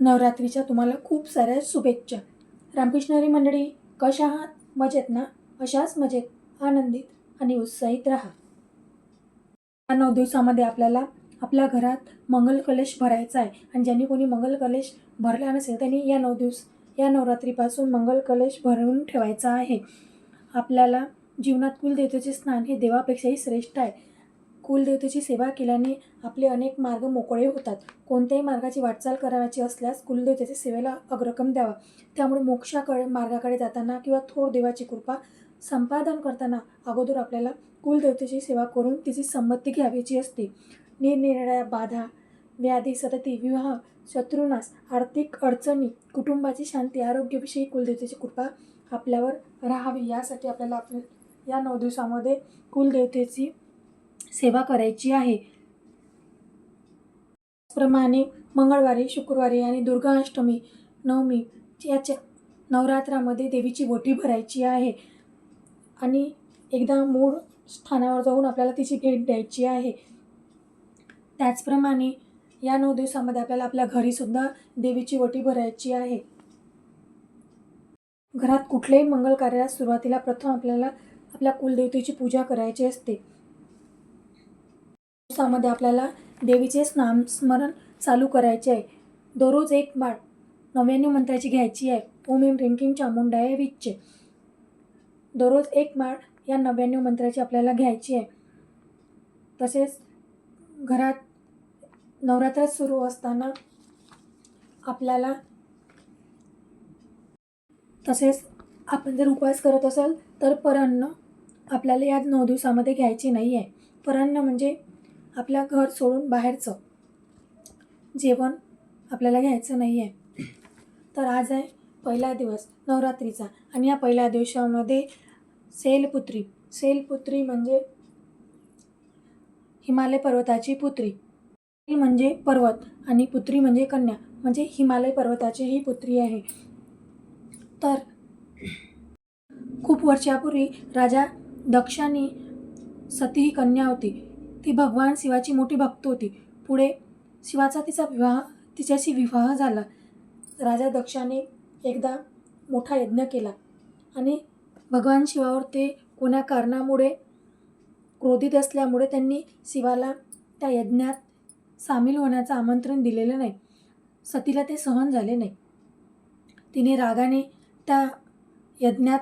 नवरात्रीच्या तुम्हाला खूप साऱ्या शुभेच्छा. रामकृष्णरी मंडळी कशा आहात? मजेत ना? अशाच मजेत आनंदित आणि उत्साहित राहा. या नऊ दिवसामध्ये आपल्याला आपल्या घरात मंगल कलश भरायचा आहे आणि ज्यांनी कोणी मंगल कलश भरला नसेल त्यांनी या नऊ दिवस या नवरात्रीपासून मंगल कलश भरून ठेवायचा आहे. आपल्याला जीवनात कुलदेवतेचे स्नान हे देवापेक्षाही श्रेष्ठ आहे. कुलदेवतेची सेवा केल्याने आपले अनेक मार्ग मोकळे होतात. कोणत्याही मार्गाची वाटचाल करायची असल्यास कुलदेवतेच्या सेवेला अग्रक्रम द्यावा. त्यामुळे मोक्षाकडे मार्गाकडे जाताना किंवा थोर देवाची कृपा संपादन करताना अगोदर आपल्याला कुलदेवतेची सेवा करून तिची संमती घ्यावीची असते. निरनिराळ्या बाधा व्याधी सतती विवाह शत्रुनाश आर्थिक अडचणी कुटुंबाची शांती आरोग्याविषयी कुलदेवतेची कृपा आपल्यावर राहावी. यासाठी आपल्याला आपल्या या नऊ दिवसामध्ये कुलदेवतेची सेवा करायची आहे. त्याचप्रमाणे मंगळवारी शुक्रवारी आणि दुर्गाष्टमी नवमी याच्या नवरात्रामध्ये देवीची ओटी भरायची आहे. आणि एकदा मूळ स्थानावर जाऊन आपल्याला तिची भेट द्यायची आहे. त्याचप्रमाणे या नऊ दिवसामध्ये आपल्याला आपल्या घरीसुद्धा देवीची ओटी भरायची आहे. घरात कुठल्याही मंगल कार्यास सुरुवातीला प्रथम आपल्याला आपल्या कुलदेवतेची पूजा करायची असते. दिवसामध्ये आपल्याला देवीचे स्नाम स्मरण चालू करायचे आहे. दररोज एक माळ नव्याण्णव मंत्राची घ्यायची आहे. ओम एम रिंकिंग चामुंडाय विच्चे. दररोज एक माळ या नव्याण्णव मंत्राची आपल्याला घ्यायची आहे. तसेच घरात नवरात्र सुरू असताना आपल्याला तसेच आपण जर उपवास करत असाल तर परान्न आपल्याला या नऊ दिवसामध्ये घ्यायची नाही आहे परान्न म्हणजे आपल्या घर सोडून बाहेरचं. जेवण आपल्याला घ्यायचं नाही आहे तर आज आहे पहिला दिवस नवरात्रीचा. आणि या पहिल्या दिवसामध्ये सेलपुत्री. सेलपुत्री म्हणजे हिमालय पर्वताची पुत्री. म्हणजे पर्वत आणि पुत्री म्हणजे कन्या. म्हणजे हिमालय पर्वताची ही पुत्री आहे. तर खूप वर्षापूर्वी राजा दक्षानी सती ही कन्या होती. ती भगवान शिवाची मोठी भक्त होती. पुढे शिवाचा तिचा विवाह तिच्याशी विवाह झाला. राजा दक्षाने एकदा मोठा यज्ञ केला आणि भगवान शिवावर ते कोण्या कारणामुळे क्रोधित असल्यामुळे त्यांनी शिवाला त्या यज्ञात सामील होण्याचं आमंत्रण दिलेलं नाही. सतीला ते सहन झाले नाही. तिने रागाने त्या यज्ञात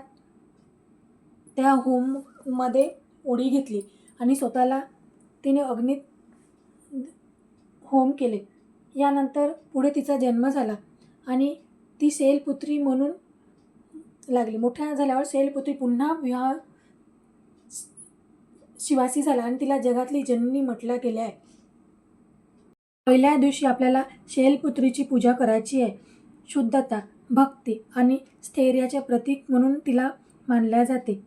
त्या होममध्ये उडी घेतली आणि स्वतःला तिने अग्नीत होम केले. यानंतर पुढे तिचा जन्म झाला आणि ती शैलपुत्री म्हणून लागली. मोठ्या झाल्यावर शैलपुत्री पुन्हा विवाह शिवासी झाला आणि तिला जगातली जननी म्हटलं गेले आहे पहिल्या दिवशी आपल्याला शैलपुत्रीची पूजा करायची आहे. शुद्धता भक्ती आणि स्थैर्याचे प्रतीक म्हणून तिला मानल्या जाते.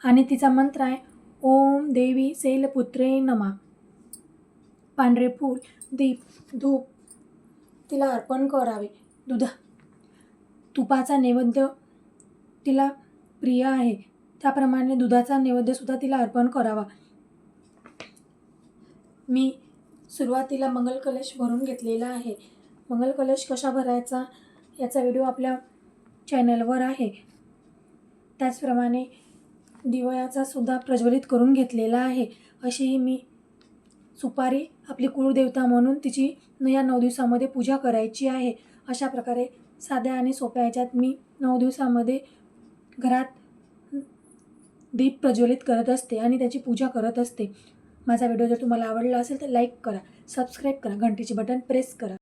आणि तिचा मंत्र आहे देवी शैलपुत्रे नमा. पांढरे फूल दीप धूप तिला अर्पण करावे. दुधा तुपाचा नैवेद्य तिला प्रिय आहे. त्याप्रमाणे दुधाचा नैवेद्यसुद्धा तिला अर्पण करावा. मी सुरुवातीला मंगल कलश भरून घेतलेला आहे. मंगल कलश कशा भरायचा याचा व्हिडिओ आपल्या चॅनलवर आहे. त्याचप्रमाणे दिवयाचा सुद्धा प्रज्वलित करून घेतलेला आहे. अशीही मी सुपारी आपली कुळदेवता म्हणून तिची न या नऊ दिवसामध्ये पूजा करायची आहे. अशा प्रकारे साध्या आणि सोप्या ह्याच्यात मी नऊ दिवसामध्ये घरात दीप प्रज्वलित करत असते आणि त्याची पूजा करत असते. माझा व्हिडिओ जर तुम्हाला आवडला असेल तर लाईक करा सबस्क्राईब करा घंटीचे बटन प्रेस करा.